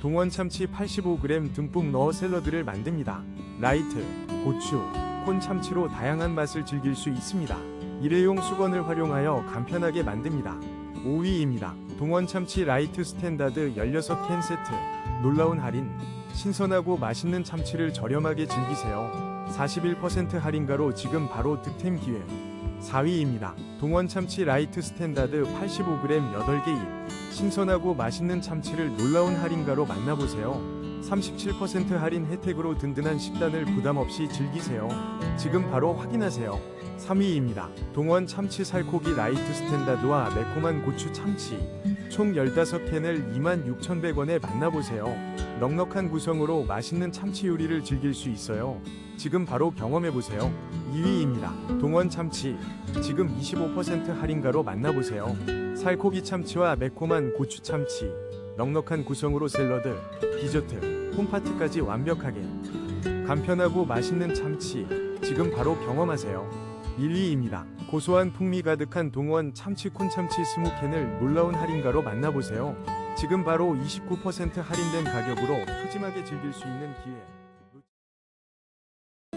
동원 참치 85g 듬뿍 넣어 샐러드를 만듭니다. 라이트, 고추, 콘 참치로 다양한 맛을 즐길 수 있습니다. 일회용 수건을 활용하여 간편하게 만듭니다. 5위입니다. 동원 참치 라이트 스탠다드 16캔 세트. 놀라운 할인. 신선하고 맛있는 참치를 저렴하게 즐기세요. 41% 할인가로 지금 바로 득템 기회. 4위입니다. 동원 참치 라이트 스탠다드 85g 8개 입. 신선하고 맛있는 참치를 놀라운 할인가로 만나보세요. 37% 할인 혜택으로 든든한 식단을 부담 없이 즐기세요. 지금 바로 확인하세요. 3위입니다. 동원 참치 살코기 라이트 스탠다드와 매콤한 고추 참치. 총 15캔을 26,100원에 만나보세요. 넉넉한 구성으로 맛있는 참치 요리를 즐길 수 있어요. 지금 바로 경험해보세요. 2위입니다. 동원 참치. 지금 25% 할인가로 만나보세요. 살코기 참치와 매콤한 고추 참치. 넉넉한 구성으로 샐러드, 디저트, 홈파티까지 완벽하게. 간편하고 맛있는 참치. 지금 바로 경험하세요. 1위입니다. 고소한 풍미 가득한 동원 참치 콘 참치 20캔을 놀라운 할인가로 만나보세요. 지금 바로 29% 할인된 가격으로 푸짐하게 즐길 수 있는 기회.